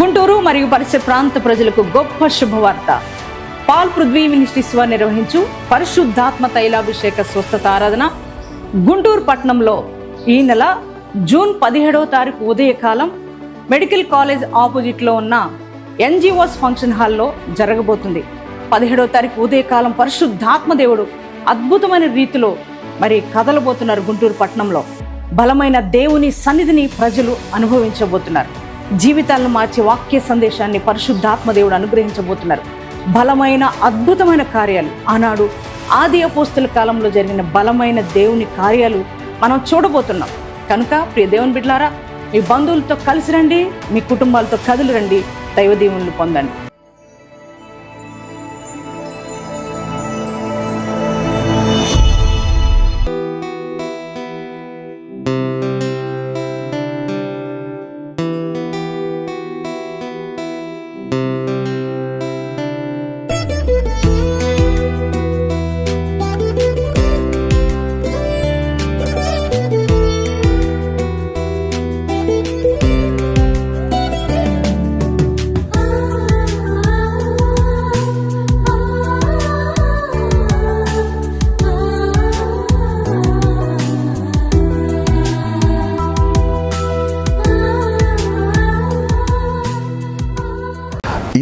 గుంటూరు మరియు పరిసర ప్రాంత ప్రజలకు గొప్ప శుభవార్త. పాల్ పృథ్వీ మినిస్ట్రీస్ వారు నిర్వహించు పరిశుద్ధాత్మ తైలాభిషేక స్వస్థత ఆరాధన. గుంటూరు పట్టణంలో ఈ నెల జూన్ పదిహేడవ తారీఖు ఉదయకాలం మెడికల్ కాలేజ్ ఆపోజిట్లో ఉన్న ఎన్జిఓస్ ఫంక్షన్ హాల్లో జరగబోతుంది. పదిహేడవ తారీఖు ఉదయకాలం పరిశుద్ధాత్మ దేవుడు అద్భుతమైన రీతిలో మరి కదలబోతున్నారు గుంటూరు పట్టణంలో. బలమైన దేవుని సన్నిధిని ప్రజలు అనుభవించబోతున్నారు. జీవితాలను మార్చే వాక్య సందేశాన్ని పరిశుద్ధాత్మదేవుడు అనుగ్రహించబోతున్నారు. బలమైన అద్భుతమైన కార్యాలు. ఆనాడు ఆది అపోస్తుల కాలంలో జరిగిన బలమైన దేవుని కార్యాలు మనం చూడబోతున్నాం. కనుక ప్రియ దేవుని బిడ్లారా మీ బంధువులతో కలిసి రండి మీ కుటుంబాలతో కదిలి రండి దైవ దీవులను పొందండి.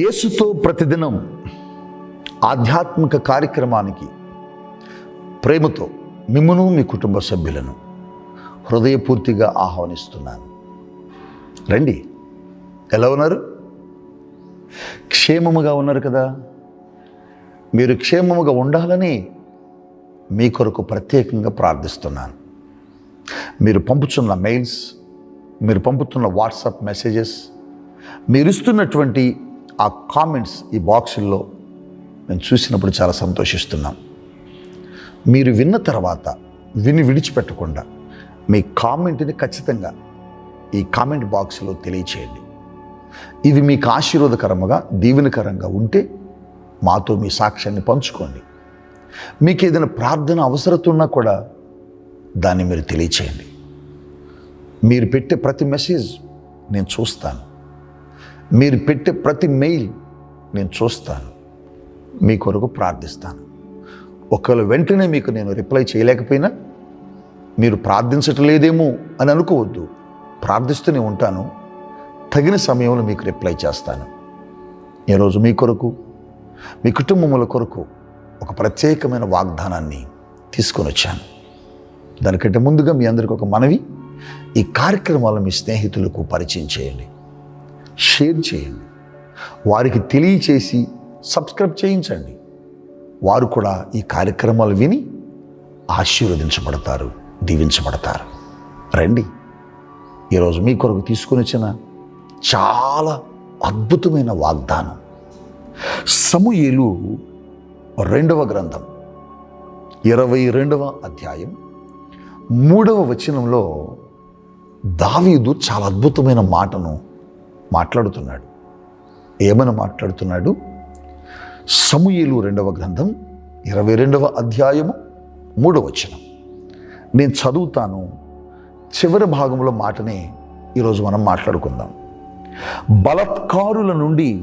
యేసుతో ప్రతిదినం ఆధ్యాత్మిక కార్యక్రమానికి ప్రేమతో మిమ్మను మీ కుటుంబ సభ్యులను హృదయపూర్తిగా ఆహ్వానిస్తున్నాను. రండి. ఎలా ఉన్నారు? క్షేమముగా ఉన్నారు కదా? మీరు క్షేమముగా ఉండాలని మీ కొరకు ప్రత్యేకంగా ప్రార్థిస్తున్నాను. మీరు పంపుతున్న మెయిల్స్ మీరు పంపుతున్న వాట్సాప్ మెసేజెస్ మీరు ఇస్తున్నటువంటి ఆ కామెంట్స్ ఈ బాక్సుల్లో నేను చూసినప్పుడు చాలా సంతోషిస్తున్నాం. మీరు విన్న తర్వాత విని విడిచిపెట్టకుండా మీ కామెంట్ని ఖచ్చితంగా ఈ కామెంట్ బాక్స్లో తెలియచేయండి. ఇది మీకు ఆశీర్వాదకరముగా దీవెనకరంగా ఉంటే మాతో మీ సాక్ష్యాన్ని పంచుకోండి. మీకు ఏదైనా ప్రార్థన అవసరత ఉన్నా కూడా దాన్ని మీరు తెలియచేయండి. మీరు పెట్టే ప్రతి మెసేజ్ నేను చూస్తాను. మీరు పెట్టే ప్రతి మెయిల్ నేను చూస్తాను. మీ కొరకు ప్రార్థిస్తాను. ఒకవేళ వెంటనే మీకు నేను రిప్లై చేయలేకపోయినా మీరు ప్రార్థించటం లేదేమో అని అనుకోవద్దు. ప్రార్థిస్తూనే ఉంటాను. తగిన సమయంలో మీకు రిప్లై చేస్తాను. ఈరోజు మీ కొరకు మీ కుటుంబముల కొరకు ఒక ప్రత్యేకమైన వాగ్దానాన్ని తీసుకొని వచ్చాను. దానికంటే ముందుగా మీ అందరికీ ఒక మనవి ఈ కార్యక్రమాలను మీ స్నేహితులకు పరిచయం చేయండి. షేర్ చేయండి. వారికి తెలియచేసి సబ్స్క్రైబ్ చేయించండి. వారు కూడా ఈ కార్యక్రమాలు విని ఆశీర్వదించబడతారు దీవించబడతారు. రండి. ఈరోజు మీ కొరకు తీసుకొని వచ్చిన చాలా అద్భుతమైన వాగ్దానం. సమూహలు రెండవ గ్రంథం ఇరవై రెండవ అధ్యాయం మూడవ వచనంలో దావీదు చాలా అద్భుతమైన మాటను మాట్లాడుతున్నాడు. ఏమని మాట్లాడుతున్నాడు? సమూయేలు రెండవ గ్రంథం ఇరవై రెండవ అధ్యాయము మూడవ వచనం. నేను చదువుతాను. చివరి భాగంలో మాటనే ఈరోజు మనం మాట్లాడుకుందాం. బలత్కారుల నుండి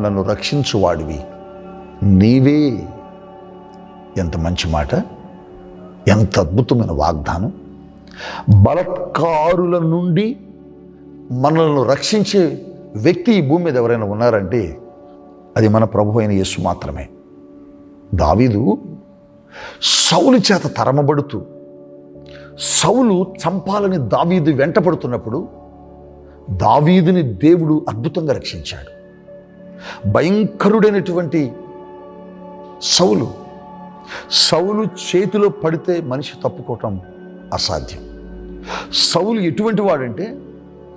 నన్ను రక్షించువాడివి. నీవే ఎంత మంచి మాట ఎంత అద్భుతమైన వాగ్దానం. బలత్కారుల నుండి మనల్ని రక్షించే వ్యక్తి ఈ భూమి మీద ఎవరైనా ఉన్నారంటే అది మన ప్రభు అయిన యేసు మాత్రమే. దావీదు సౌలు చేత తరమబడుతూ సౌలు చంపాలని దావీదు వెంటపడుతున్నప్పుడు దావీదుని దేవుడు అద్భుతంగా రక్షించాడు. భయంకరుడైనటువంటి సౌలు సౌలు చేతిలో పడితే మనిషి తప్పుకోవటం అసాధ్యం. సౌలు ఎటువంటి వాడంటే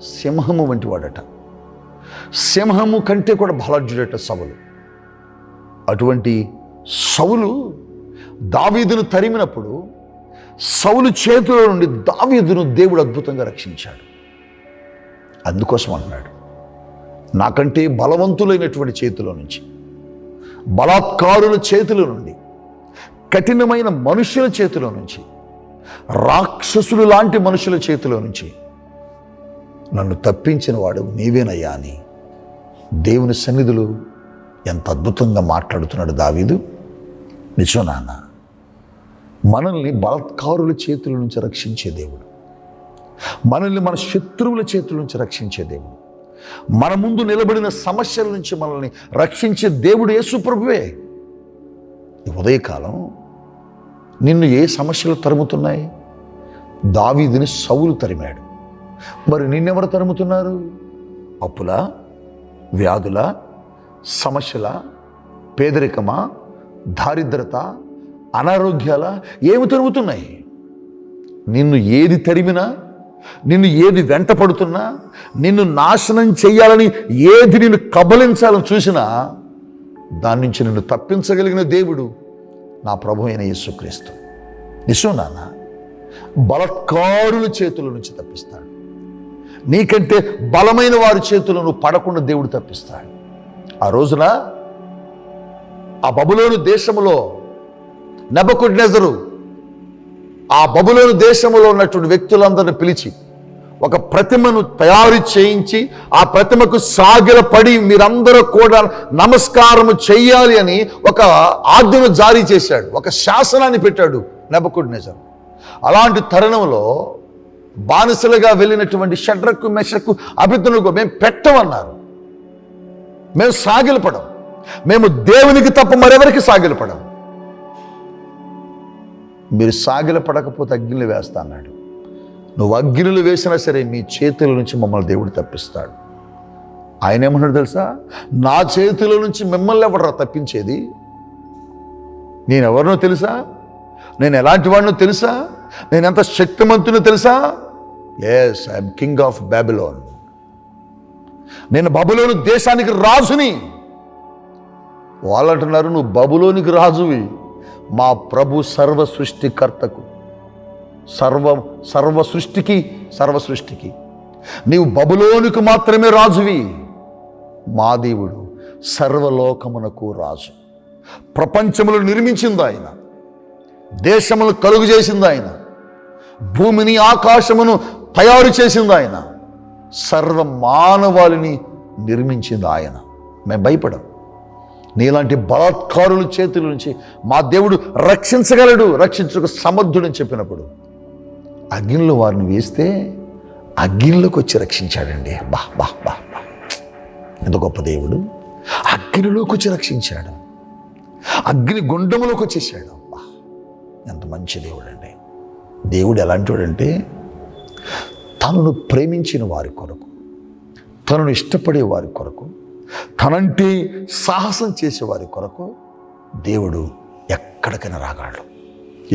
సింహము వంటి వాడట. సింహము కంటే కూడా బలజ్జుడట సవులు అటువంటి సవులు దావీదును తరిమినప్పుడు సౌలు చేతిలో నుండి దావీదును దేవుడు అద్భుతంగా రక్షించాడు. అందుకోసం అన్నాడు నాకంటే బలవంతులైనటువంటి చేతిలో నుంచి బలాత్కారుల చేతిలో నుండి కఠినమైన మనుషుల చేతిలో నుంచి రాక్షసులు లాంటి మనుషుల చేతిలో నుంచి నన్ను తప్పించిన వాడు నీవేనయ్యా అని దేవుని సన్నిధులు ఎంత అద్భుతంగా మాట్లాడుతున్నాడు దావీదు. నిజం నాన్న మనల్ని బలత్కారుల చేతుల నుంచి రక్షించే దేవుడు. మనల్ని మన శత్రువుల చేతుల నుంచి రక్షించే దేవుడు. మన ముందు నిలబడిన సమస్యల నుంచి మనల్ని రక్షించే దేవుడు యేసుప్రభువే ఉదయకాలం నిన్ను ఏ సమస్యలు తరుముతున్నాయి? దావీదిని సౌలు తరిమాడు. మరి నిన్నెవరు తరుముతున్నారు? అప్పుల? వ్యాధుల? సమస్యల? పేదరికమా? దారిద్రత? అనారోగ్యాల? ఏమి తరుగుతున్నాయి నిన్ను ఏది తరిమినా? నిన్ను ఏది వెంట పడుతున్నా? నిన్ను నాశనం చేయాలని ఏది నిన్ను కబలించాలని చూసినా? దాని నుంచి నిన్ను తప్పించగలిగిన దేవుడు నా ప్రభు అయిన యేసుక్రీస్తు. నిజం నాన్న? బలత్కారుల చేతుల నుంచి తప్పిస్తాడు. నీకంటే బలమైన వారి చేతులను పడకుండా దేవుడు తప్పిస్తాడు. ఆ రోజున ఆ బబులోను దేశములో నెబకుడ్నెజరు ఆ బబులోను దేశంలో ఉన్నటువంటి వ్యక్తులందరిని పిలిచి ఒక ప్రతిమను తయారు చేయించి ఆ ప్రతిమకు సాగిలపడి మీరందరూ కూడా నమస్కారము చెయ్యాలి అని ఒక ఆజ్ఞను జారీ చేశాడు. ఒక శాసనాన్ని పెట్టాడు నెబకుడ్నెజరు అలాంటి తరుణంలో బానిసలుగా వెళ్ళినటువంటి షడ్రకు మెషకు అభితులకు మేము పెట్టమన్నారు. మేము సాగిలపడం. మేము దేవునికి తప్ప మరెవరికి సాగిలపడం? మీరు సాగిలపడకపోతే అగ్నిలు వేస్తా అన్నాడు. నువ్వు అగ్నిలు వేసినా సరే మీ చేతుల నుంచి మమ్మల్ని దేవుడు తప్పిస్తాడు. ఆయన ఏమన్నాడు తెలుసా? నా చేతుల నుంచి మిమ్మల్ని ఎవడరా తప్పించేది? నేను ఎవరినో తెలుసా? నేను ఎలాంటి వాడినో తెలుసా? నేను ఎంత శక్తిమంతునో తెలుసా? Yes I'm king of Babylon నేను బబులోను దేశానికి రాజుని. వాళ్ళు అంటున్నారు నువ్వు బబులోనికి రాజువి. మా ప్రభు సర్వ సృష్టికర్తకు సర్వ సర్వ సృష్టికి సర్వ సృష్టికి నీవు బబులోనికి మాత్రమే రాజువి. మా దేవుడు సర్వలోకమునకు రాజు. ప్రపంచములు నిర్మించింది ఆయన. దేశములు కలుగు చేసింది ఆయన. భూమిని ఆకాశమును తయారు చేసింది ఆయన. సర్వ మానవాళిని నిర్మించింది ఆయన. మేము భయపడం. నీలాంటి బలాత్కారుల చేతుల నుంచి మా దేవుడు రక్షించగలడు రక్షించక సమర్థుడని చెప్పినప్పుడు అగ్నిలో వారిని వేస్తే అగ్నిలోకి వచ్చి రక్షించాడండి. బా బా బా బా. ఎంత గొప్ప దేవుడు. అగ్నిలోకి వచ్చి రక్షించాడు. అగ్ని గుండములోకి వచ్చేసాడు. ఎంత మంచి దేవుడు అండి దేవుడు ఎలాంటి వాడంటే తనను ప్రేమించిన వారి కొరకు తనను ఇష్టపడే వారి కొరకు తనంటే సాహసం చేసే వారి కొరకు దేవుడు ఎక్కడికైనా రాగాడు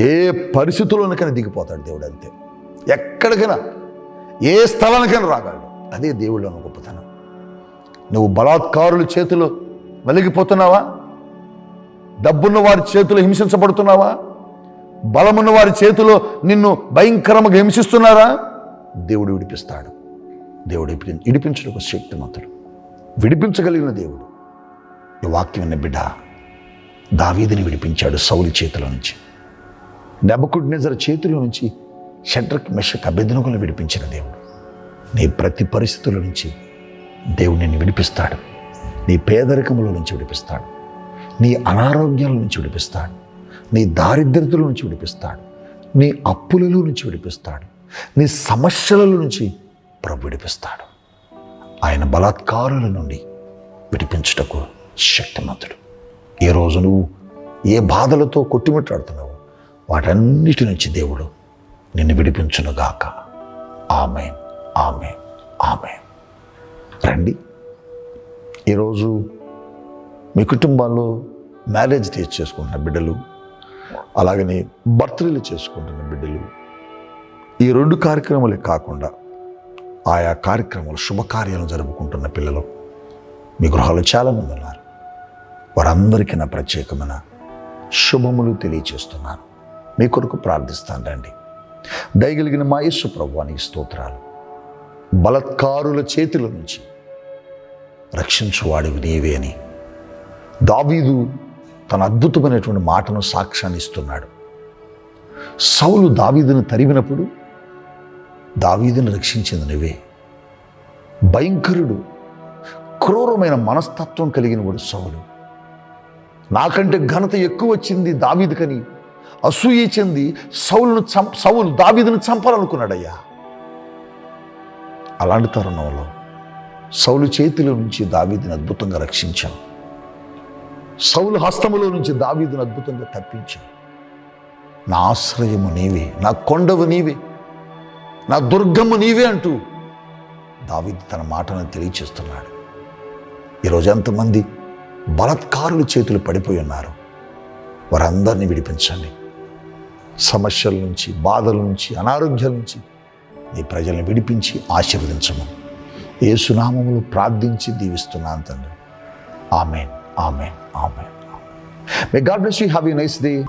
ఏ పరిస్థితుల్లోనికైనా దిగిపోతాడు దేవుడు అంతే. ఎక్కడికైనా ఏ స్థలానికైనా రాగాడు అదే దేవుళ్ళను గొప్పతనం. నువ్వు బలాత్కారుల చేతిలో వెలిగిపోతున్నావా? డబ్బున్న వారి చేతిలో హింసించబడుతున్నావా? బలమున్న వారి చేతిలో నిన్ను భయంకరంగా హింసిస్తున్నారా? దేవుడు విడిపిస్తాడు. దేవుడు విడిపి- విడిపించడం ఒక శక్తిమంతుడు. విడిపించగలిగిన దేవుడు ఈ వాక్యం విన్న బిడ్డ దావీదిని విడిపించాడు సౌలి చేతిలో నుంచి. నెబకుడ్ నిజర చేతిలో నుంచి షడ్రక్ మెషక్ అభ్యర్థనకులను విడిపించిన దేవుడు. నీ ప్రతి పరిస్థితుల నుంచి దేవుడు నిన్ను విడిపిస్తాడు. నీ పేదరికముల నుంచి విడిపిస్తాడు. నీ అనారోగ్యాల నుంచి విడిపిస్తాడు. నీ దారిద్రతల నుంచి విడిపిస్తాడు. నీ అప్పులలో నుంచి విడిపిస్తాడు. నీ సమస్యల నుంచి ప్రభు విడిపిస్తాడు. ఆయన బలాత్కారుల నుండి విడిపించుటకు శక్తిమంతుడు. ఏ రోజు నువ్వు ఏ బాధలతో కొట్టుమిట్టాడుతున్నావు వాటన్నిటి నుంచి దేవుడు నిన్ను విడిపించునుగాక. ఆమె ఆమె ఆమె రండి. ఈరోజు మీ కుటుంబాల్లో మ్యారేజ్ డేస్ చేసుకుంటున్న బిడ్డలు అలాగనే బర్త్డేలు చేసుకుంటున్న బిడ్డలు ఈ రెండు కార్యక్రమాలే కాకుండా ఆయా కార్యక్రమాలు శుభకార్యాలు జరుపుకుంటున్న పిల్లలు మీ గృహాలు చాలామంది ఉన్నారు. వారందరికీ నా ప్రత్యేకమైన శుభములు తెలియచేస్తున్నాను. మీ కొరకు ప్రార్థిస్తాను రండి. దయగలిగిన మా యేసు ప్రభువానికి స్తోత్రాలు. బలత్కారుల చేతుల నుంచి రక్షించువాడివి నీవే అని దావీదు తన అద్భుతమైనటువంటి మాటను సాక్ష్యాన్ని ఇస్తున్నాడు. సౌలు దావీదును తరిమినప్పుడు దావీదును రక్షించింది నువ్వే. భయంకరుడు క్రూరమైన మనస్తత్వం కలిగిన వాడు సౌలు. నాకంటే ఘనత ఎక్కువ వచ్చింది దావీదుకని. అసూయ చెంది సౌలును చం సౌలు దావీదును చంపాలనుకున్నాడయ్యా. అలాంటి తరుణంలో సౌలు చేతిలో నుంచి దావీదుని అద్భుతంగా రక్షించాం. సౌలు హస్తములో నుంచి దావీదును అద్భుతంగా తప్పించాం. నా ఆశ్రయము నీవే నా కొండవు నీవే. నా దుర్గమ్మ నీవే అంటూ దావిద్ తన మాటను తెలియచేస్తున్నాడు. ఈరోజు ఎంతమంది బలత్కారుల చేతులు పడిపోయి ఉన్నారు. వారందరినీ విడిపించండి. సమస్యల నుంచి బాధల నుంచి అనారోగ్యాల నుంచి నీ ప్రజల్ని విడిపించి ఆశీర్వదించము. ఏసునామములు ప్రార్థించి దీవిస్తున్నాను తండ్రి. Amen amen amen. May God bless you have you nice day